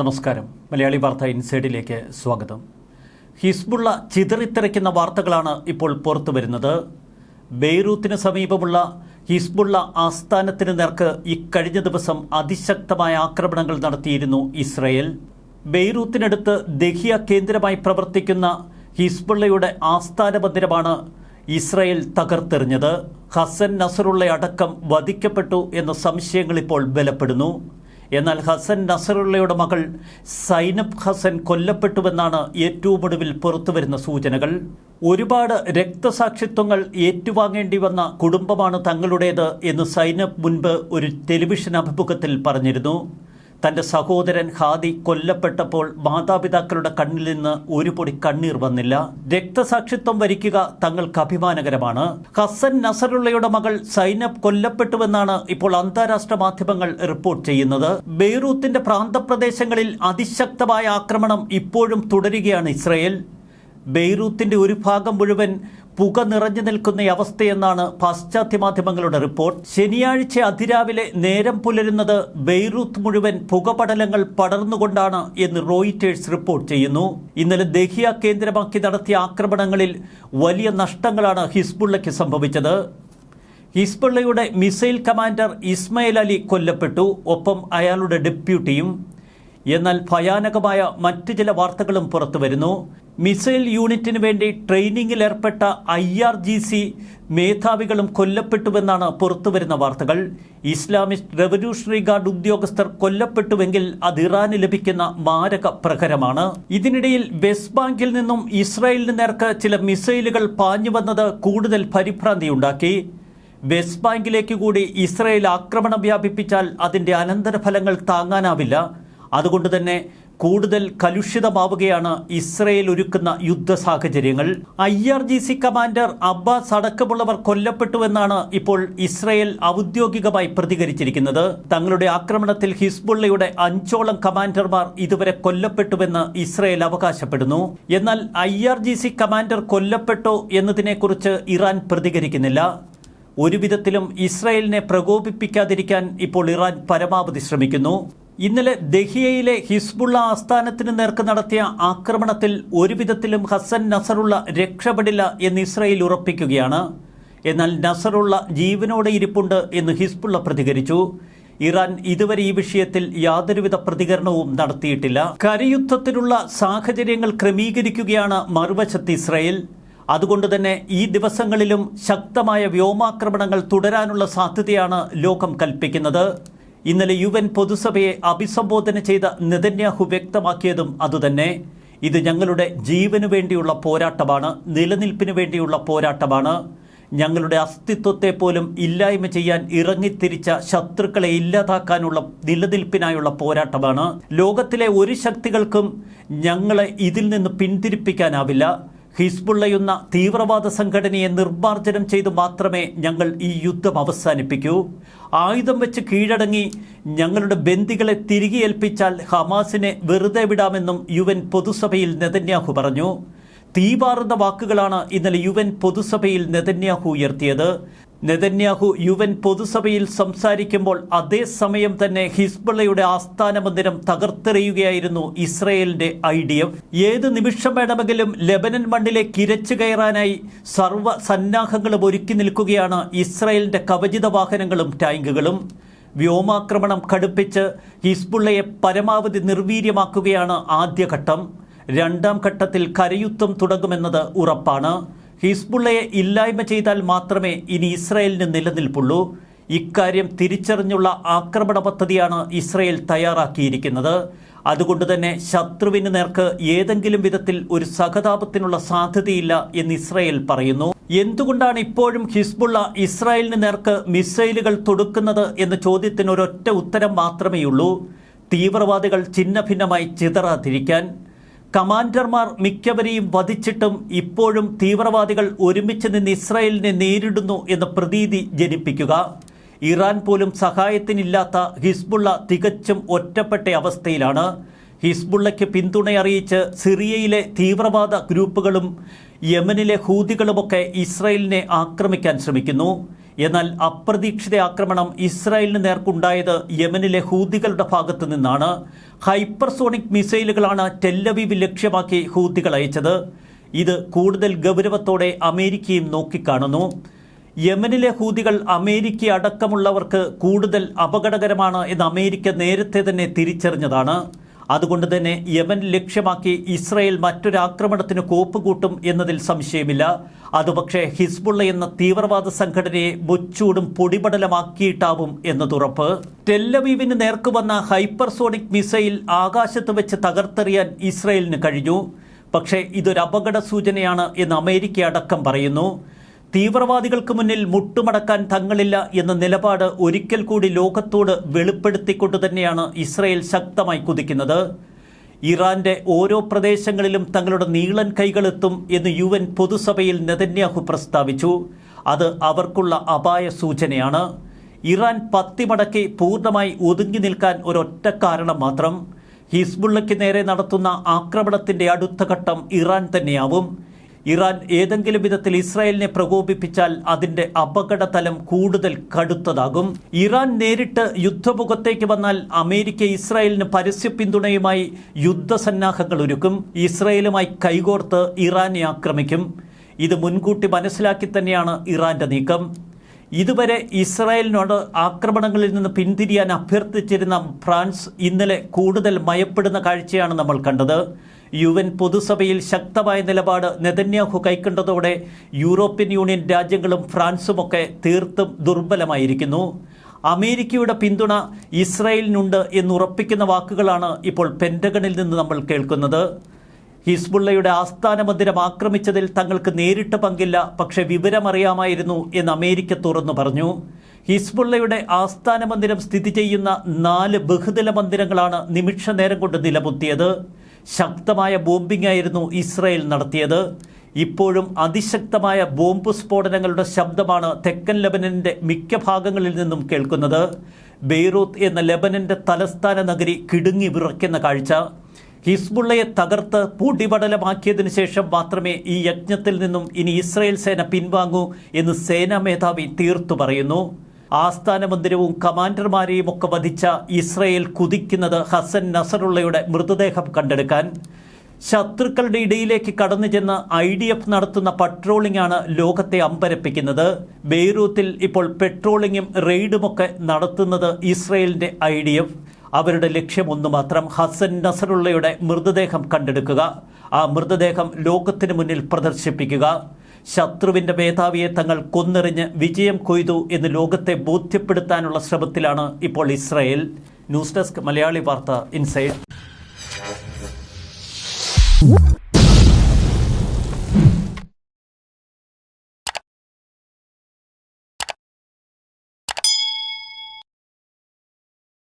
നമസ്കാരം. മലയാളി വാർത്ത ഇൻസൈഡിലേക്ക് സ്വാഗതം. ഹിസ്ബുള്ള ചിതറിത്തെറിക്കുന്ന വാർത്തകളാണ് ഇപ്പോൾ പുറത്തു വരുന്നത്. ബെയ്റൂത്തിന് സമീപമുള്ള ഹിസ്ബുള്ള ആസ്ഥാനത്തിന് നേർക്ക് ഇക്കഴിഞ്ഞ ദിവസം അതിശക്തമായ ആക്രമണങ്ങൾ നടത്തിയിരുന്നു ഇസ്രയേൽ. ബെയ്റൂത്തിനടുത്ത് ദഹിയ കേന്ദ്രമായി പ്രവർത്തിക്കുന്ന ഹിസ്ബുള്ളയുടെ ആസ്ഥാന മന്ദിരമാണ് ഇസ്രയേൽ തകർത്തെറിഞ്ഞത്. ഹസൻ നസറുള്ള അടക്കം വധിക്കപ്പെട്ടു എന്ന സംശയങ്ങൾ ഇപ്പോൾ ബലപ്പെടുന്നു. എന്നാൽ ഹസൻ നസറുള്ളയുടെ മകൾ സൈനബ് ഹസൻ കൊല്ലപ്പെട്ടുവെന്നാണ് ഏറ്റവും ഒടുവിൽ പുറത്തുവരുന്ന സൂചനകൾ. ഒരുപാട് രക്തസാക്ഷിത്വങ്ങൾ ഏറ്റുവാങ്ങേണ്ടി വന്ന കുടുംബമാണ് തങ്ങളുടേത് എന്ന് സൈനബ് മുൻപ് ഒരു ടെലിവിഷൻ അഭിമുഖത്തിൽ പറഞ്ഞിരുന്നു. തന്റെ സഹോദരൻ ഹാദി കൊല്ലപ്പെട്ടപ്പോൾ മാതാപിതാക്കളുടെ കണ്ണിൽ നിന്ന് ഒരു പൊടി കണ്ണീർ വന്നില്ല. രക്തസാക്ഷിത്വം വരിക്കുക തങ്ങൾക്ക് അഭിമാനകരമാണ്. ഹസൻ നസറുള്ളയുടെ മകൾ സൈനബ് കൊല്ലപ്പെട്ടുവെന്നാണ് ഇപ്പോൾ അന്താരാഷ്ട്ര മാധ്യമങ്ങൾ റിപ്പോർട്ട് ചെയ്യുന്നത്. ബെയ്റൂത്തിന്റെ പ്രാന്തപ്രദേശങ്ങളിൽ അതിശക്തമായ ആക്രമണം ഇപ്പോഴും തുടരുകയാണ് ഇസ്രയേൽ. ബെയ്റൂത്തിന്റെ ഒരു ഭാഗം മുഴുവൻ പുക നിറഞ്ഞു നിൽക്കുന്ന അവസ്ഥയെന്നാണ് പാശ്ചാത്യ മാധ്യമങ്ങളുടെ റിപ്പോർട്ട്. ശനിയാഴ്ച അതിരാവിലെ നേരം പുലരുന്നത് ബെയ്റൂത്ത് മുഴുവൻ പുകപടലങ്ങൾ പടർന്നുകൊണ്ടാണ് എന്ന് റോയിറ്റേഴ്സ് റിപ്പോർട്ട് ചെയ്യുന്നു. ഇന്നലെ ദഹിയ കേന്ദ്രമാക്കി നടത്തിയ ആക്രമണങ്ങളിൽ വലിയ നഷ്ടങ്ങളാണ് ഹിസ്ബുള്ളയ്ക്ക് സംഭവിച്ചത്. ഹിസ്ബുള്ളയുടെ മിസൈൽ കമാൻഡർ ഇസ്മയിൽ അലി കൊല്ലപ്പെട്ടു. ഒപ്പം അയാളുടെ ഡെപ്യൂട്ടിയും എന്നാൽ ഭയാനകമായ മറ്റു ചില വാർത്തകളും പുറത്തു വരുന്നു. മിസൈൽ യൂണിറ്റിന് വേണ്ടി ട്രെയിനിങ്ങിൽ ഏർപ്പെട്ട ഐ ആർ ജി സി മേധാവികളും കൊല്ലപ്പെട്ടുവെന്നാണ് പുറത്തുവരുന്ന വാർത്തകൾ. ഇസ്ലാമിസ്റ്റ് റവല്യൂഷണറി ഗാർഡ് ഉദ്യോഗസ്ഥർ കൊല്ലപ്പെട്ടുവെങ്കിൽ അത് ഇറാന് ലഭിക്കുന്ന മാരക പ്രഹരമാണ്. ഇതിനിടയിൽ വെസ്റ്റ് ബാങ്കിൽ നിന്നും ഇസ്രായേലിന് നേർക്ക് ചില മിസൈലുകൾ പാഞ്ഞു വന്നത് കൂടുതൽ പരിഭ്രാന്തിയുണ്ടാക്കി. വെസ്റ്റ് ബാങ്കിലേക്ക് കൂടി ഇസ്രായേൽ ആക്രമണം വ്യാപിപ്പിച്ചാൽ അതിന്റെ അനന്തരഫലങ്ങൾ താങ്ങാനാവില്ല. അതുകൊണ്ട് തന്നെ കൂടുതൽ കലുഷിതമാവുകയാണ് ഇസ്രയേൽ ഒരുക്കുന്ന യുദ്ധ സാഹചര്യങ്ങൾ. I R G C commander Abbas അടക്കമുള്ളവർ കൊല്ലപ്പെട്ടുവെന്നാണ് ഇപ്പോൾ ഇസ്രയേൽ ഔദ്യോഗികമായി പ്രതികരിച്ചിരിക്കുന്നത്. തങ്ങളുടെ ആക്രമണത്തിൽ ഹിസ്ബുള്ളയുടെ അഞ്ചോളം കമാൻഡർമാർ ഇതുവരെ കൊല്ലപ്പെട്ടുവെന്ന് ഇസ്രയേൽ അവകാശപ്പെടുന്നു. എന്നാൽ I R G C commander കൊല്ലപ്പെട്ടോ എന്നതിനെക്കുറിച്ച് ഇറാൻ പ്രതികരിക്കുന്നില്ല. ഒരുവിധത്തിലും ഇസ്രയേലിനെ പ്രകോപിപ്പിക്കാതിരിക്കാൻ ഇപ്പോൾ ഇറാൻ പരമാവധി ശ്രമിക്കുന്നു. ഇന്നലെ ദഹിയയിലെ ഹിസ്ബുള്ള ആസ്ഥാനത്തിന് നേർക്ക് നടത്തിയ ആക്രമണത്തിൽ ഒരുവിധത്തിലും ഹസൻ നസറുള്ള രക്ഷപ്പെടില്ല എന്ന് ഇസ്രയേൽ ഉറപ്പിക്കുകയാണ്. എന്നാൽ നസറുള്ള ജീവനോടെ ഇരിപ്പുണ്ട് എന്ന് ഹിസ്ബുള്ള പ്രതികരിച്ചു. ഇറാൻ ഇതുവരെ ഈ വിഷയത്തിൽ യാതൊരുവിധ പ്രതികരണവും നടത്തിയിട്ടില്ല. കരയുദ്ധത്തിനുള്ള സാഹചര്യങ്ങൾ ക്രമീകരിക്കുകയാണ് മറുവശത്ത് ഇസ്രയേൽ. അതുകൊണ്ട് തന്നെ ഈ ദിവസങ്ങളിലും ശക്തമായ വ്യോമാക്രമണങ്ങൾ തുടരാനുള്ള സാധ്യതയാണ് ലോകം കൽപ്പിക്കുന്നത്. ഇന്നലെ യു എൻ പൊതുസഭയെ അഭിസംബോധന ചെയ്ത നെതന്യാഹു വ്യക്തമാക്കിയതും അതുതന്നെ. ഇത് ഞങ്ങളുടെ ജീവനു വേണ്ടിയുള്ള പോരാട്ടമാണ് നിലനിൽപ്പിനു വേണ്ടിയുള്ള പോരാട്ടമാണ്. ഞങ്ങളുടെ അസ്തിത്വത്തെ പോലും ഇല്ലായ്മ ചെയ്യാൻ ഇറങ്ങിത്തിരിച്ച ശത്രുക്കളെ ഇല്ലാതാക്കാനുള്ള നിലനിൽപ്പിനായുള്ള പോരാട്ടമാണ്. ലോകത്തിലെ ഒരു ശക്തികൾക്കും ഞങ്ങളെ ഇതിൽ നിന്ന് പിന്തിരിപ്പിക്കാനാവില്ല. ഹിസ്ബുള്ളയുന്ന തീവ്രവാദ സംഘടനയെ നിർമ്മാർജനം ചെയ്തു മാത്രമേ ഞങ്ങൾ ഈ യുദ്ധം അവസാനിപ്പിക്കൂ. ആയുധം വെച്ച് കീഴടങ്ങി ഞങ്ങളുടെ ബന്ദികളെ തിരികെ ഏൽപ്പിച്ചാൽ ഹമാസിനെ വെറുതെ വിടാമെന്നും യു എൻ പൊതുസഭയിൽ നെതന്യാഹു പറഞ്ഞു. തീപാറുന്ന വാക്കുകളാണ് ഇന്നലെ യു എൻ പൊതുസഭയിൽ നെതന്യാഹു ഉയർത്തിയത്. നെതന്യാഹു യു എൻ പൊതുസഭയിൽ സംസാരിക്കുമ്പോൾ അതേസമയം തന്നെ ഹിസ്ബുള്ളയുടെ ആസ്ഥാന മന്ദിരം തകർത്തെറിയുകയായിരുന്നു ഇസ്രയേലിന്റെ ഐ ഡി എഫ്. ഏത് നിമിഷം വേണമെങ്കിലും ലെബനൻ മണ്ണിലെ ഇരച്ചു കയറാനായി സർവ സന്നാഹങ്ങളും ഒരുക്കി നിൽക്കുകയാണ് ഇസ്രയേലിന്റെ കവചിത വാഹനങ്ങളും ടാങ്കുകളും. വ്യോമാക്രമണം കടുപ്പിച്ച് ഹിസ്ബുള്ളയെ പരമാവധി നിർവീര്യമാക്കുകയാണ് ആദ്യഘട്ടം. രണ്ടാം ഘട്ടത്തിൽ കരയുദ്ധം തുടങ്ങുമെന്നത് ഉറപ്പാണ്. ഹിസ്ബുള്ളയെ ഇല്ലായ്മ ചെയ്താൽ മാത്രമേ ഇനി ഇസ്രായേലിന് നിലനിൽപ്പുള്ളൂ. ഇക്കാര്യം തിരിച്ചറിഞ്ഞുള്ള ആക്രമണ പദ്ധതിയാണ് ഇസ്രായേൽ തയ്യാറാക്കിയിരിക്കുന്നത്. അതുകൊണ്ട് തന്നെ ശത്രുവിന് നേർക്ക് ഏതെങ്കിലും വിധത്തിൽ ഒരു സഹതാപത്തിനുള്ള സാധ്യതയില്ല എന്ന് ഇസ്രായേൽ പറയുന്നു. എന്തുകൊണ്ടാണ് ഇപ്പോഴും ഹിസ്ബുള്ള ഇസ്രായേലിന് നേർക്ക് മിസൈലുകൾ തൊടുക്കുന്നത് എന്ന ചോദ്യത്തിന് ഒരൊറ്റ ഉത്തരം മാത്രമേയുള്ളൂ. തീവ്രവാദികൾ ചിന്ന ഭിന്നമായി ചിതറാതിരിക്കാൻ. കമാൻഡർമാർ മിക്കവരെയും വധിച്ചിട്ടും ഇപ്പോഴും തീവ്രവാദികൾ ഒരുമിച്ച് നിന്ന് ഇസ്രായേലിനെ നേരിടുന്നു എന്ന പ്രതീതി ജനിപ്പിക്കുക. ഇറാൻ പോലും സഹായത്തിനില്ലാത്ത ഹിസ്ബുള്ള തികച്ചും ഒറ്റപ്പെട്ട അവസ്ഥയിലാണ്. ഹിസ്ബുള്ളയ്ക്ക് പിന്തുണയറിയിച്ച് സിറിയയിലെ തീവ്രവാദ ഗ്രൂപ്പുകളും യമനിലെ ഹൂതികളുമൊക്കെ ഇസ്രായേലിനെ ആക്രമിക്കാൻ ശ്രമിക്കുന്നു. എന്നാൽ അപ്രതീക്ഷിത ആക്രമണം ഇസ്രായേലിന് നേർക്കുണ്ടായത് യമനിലെ ഹൂതികളുടെ ഭാഗത്തു നിന്നാണ്. ഹൈപ്പർസോണിക് മിസൈലുകളാണ് ടെല്ലവീവ് ലക്ഷ്യമാക്കി ഹൂതികൾ അയച്ചത്. ഇത് കൂടുതൽ ഗൗരവത്തോടെ അമേരിക്കയും നോക്കിക്കാണുന്നു. യമനിലെ ഹൂതികൾ അമേരിക്ക അടക്കമുള്ളവർക്ക് കൂടുതൽ അപകടകരമാണ് എന്ന് അമേരിക്ക നേരത്തെ തന്നെ തിരിച്ചറിഞ്ഞതാണ്. അതുകൊണ്ട് തന്നെ യമൻ ലക്ഷ്യമാക്കി ഇസ്രയേൽ മറ്റൊരാക്രമണത്തിന് കോപ്പുകൂട്ടും എന്നതിൽ സംശയമില്ല. അതുപക്ഷേ ഹിസ്ബുള്ള എന്ന തീവ്രവാദ സംഘടനയെ ബൊച്ചൂടും പൊടിപടലമാക്കിയിട്ടാവും എന്നതുറപ്പ്. ടെല്ലവീവിന് നേർക്ക് വന്ന ഹൈപ്പർസോണിക് മിസൈൽ ആകാശത്ത് വെച്ച് തകർത്തെറിയാൻ ഇസ്രയേലിന് കഴിഞ്ഞു. പക്ഷേ ഇതൊരു അപകട സൂചനയാണ് എന്ന് അമേരിക്ക അടക്കം പറയുന്നു. തീവ്രവാദികൾക്ക് മുന്നിൽ മുട്ടുമടക്കാൻ തങ്ങളില്ല എന്ന നിലപാട് ഒരിക്കൽ കൂടി ലോകത്തോട് വെളിപ്പെടുത്തിക്കൊണ്ട് തന്നെയാണ് ഇസ്രയേൽ ശക്തമായി കുതിക്കുന്നത്. ഇറാന്റെ ഓരോ പ്രദേശങ്ങളിലും തങ്ങളുടെ നീളൻ കൈകളെത്തും എന്ന് യു എൻ പൊതുസഭയിൽ നെതന്യാഹു പ്രസ്താവിച്ചു. അത് അവർക്കുള്ള അപായ സൂചനയാണ്. ഇറാൻ പത്തിമടക്കി പൂർണമായി ഒതുങ്ങി നിൽക്കാൻ ഒരൊറ്റ കാരണം മാത്രം. ഹിസ്ബുള്ളയ്ക്ക് നേരെ നടത്തുന്ന ആക്രമണത്തിന്റെ അടുത്ത ഘട്ടം ഇറാൻ തന്നെയാവും. ഇറാൻ ഏതെങ്കിലും വിധത്തിൽ ഇസ്രായേലിനെ പ്രകോപിപ്പിച്ചാൽ അതിന്റെ അപകടതലം കൂടുതൽ കടുത്തതാകും. ഇറാൻ നേരിട്ട് യുദ്ധമുഖത്തേക്ക് വന്നാൽ അമേരിക്ക ഇസ്രായേലിന് പരസ്യ പിന്തുണയുമായി യുദ്ധസന്നാഹങ്ങൾ ഒരുക്കും. ഇസ്രായേലുമായി കൈകോർത്ത് ഇറാനെ ആക്രമിക്കും. ഇത് മുൻകൂട്ടി മനസ്സിലാക്കി തന്നെയാണ് ഇറാന്റെ നീക്കം. ഇതുവരെ ഇസ്രായേലിനോട് ആക്രമണങ്ങളിൽ നിന്ന് പിന്തിരിയാൻ അഭ്യർത്ഥിച്ചിരുന്ന ഫ്രാൻസ് ഇന്നലെ കൂടുതൽ മയപ്പെടുന്ന കാഴ്ചയാണ് നമ്മൾ കണ്ടത്. യു എൻ പൊതുസഭയിൽ ശക്തമായ നിലപാട് നെതന്യാഹു കൈക്കൊണ്ടതോടെ യൂറോപ്യൻ യൂണിയൻ രാജ്യങ്ങളും ഫ്രാൻസുമൊക്കെ തീർത്തും ദുർബലമായിരിക്കുന്നു. അമേരിക്കയുടെ പിന്തുണ ഇസ്രായേലിനുണ്ട് എന്നുറപ്പിക്കുന്ന വാക്കുകളാണ് ഇപ്പോൾ പെന്റഗണിൽ നിന്ന് നമ്മൾ കേൾക്കുന്നത്. ഹിസ്ബുള്ളയുടെ ആസ്ഥാന മന്ദിരം ആക്രമിച്ചതിൽ തങ്ങൾക്ക് നേരിട്ട് പങ്കില്ല പക്ഷെ വിവരമറിയാമായിരുന്നു എന്ന് അമേരിക്ക തുറന്നു പറഞ്ഞു. ഹിസ്ബുള്ളയുടെ ആസ്ഥാന മന്ദിരം സ്ഥിതി ചെയ്യുന്ന നാല് ബഹുതല മന്ദിരങ്ങളാണ് നിമിഷ നേരം കൊണ്ട് നിലമുത്തിയത്. ശക്തമായ ബോംബിംഗ് ആയിരുന്നു ഇസ്രായേൽ നടത്തിയത്. ഇപ്പോഴും അതിശക്തമായ ബോംബ് സ്ഫോടനങ്ങളുടെ ശബ്ദമാണ് തെക്കൻ ലെബനന്റെ മിക്ക ഭാഗങ്ങളിൽ നിന്നും കേൾക്കുന്നത്. ബെയ്റൂത്ത് എന്ന ലെബനന്റെ തലസ്ഥാന നഗരി കിടുങ്ങി വിറയ്ക്കുന്ന കാഴ്ച. ഹിസ്ബുള്ളയെ തകർത്ത് പൂടിപടലമാക്കിയതിനു ശേഷം മാത്രമേ ഈ യജ്ഞത്തിൽ നിന്നും ഇനി ഇസ്രായേൽ സേന പിൻവാങ്ങൂ എന്ന് സേനാ മേധാവി തീർത്തു പറയുന്നു. ആസ്ഥാന മന്ദിരവും കമാൻഡർമാരെയും ഒക്കെ വധിച്ച ഇസ്രയേൽ കുതിക്കുന്നത് ഹസൻ നസറുള്ളയുടെ മൃതദേഹം കണ്ടെടുക്കാൻ ശത്രുക്കളുടെ ഇടയിലേക്ക് കടന്നു ചെന്ന് ഐ ഡി എഫ് നടത്തുന്ന പട്രോളിംഗ് ആണ് ലോകത്തെ അമ്പരപ്പിക്കുന്നത്. ബെയ്റൂത്തിൽ ഇപ്പോൾ പെട്രോളിങ്ങും റെയ്ഡുമൊക്കെ നടത്തുന്നത് ഇസ്രയേലിന്റെ ഐ ഡി എഫ്. അവരുടെ ലക്ഷ്യം ഒന്ന് മാത്രം ഹസൻ നസറുള്ളയുടെ മൃതദേഹം കണ്ടെടുക്കുക. ആ മൃതദേഹം ലോകത്തിന് മുന്നിൽ പ്രദർശിപ്പിക്കുക. ശത്രുവിന്റെ മേധാവിയെ തങ്ങൾ കൊന്നെറിഞ്ഞ് വിജയം കൊയ്തു എന്ന് ലോകത്തെ ബോധ്യപ്പെടുത്താനുള്ള ശ്രമത്തിലാണ് ഇപ്പോൾ ഇസ്രായേൽ. ന്യൂസ് ഡെസ്ക് മലയാളി വാർത്ത ഇൻസൈഡ്.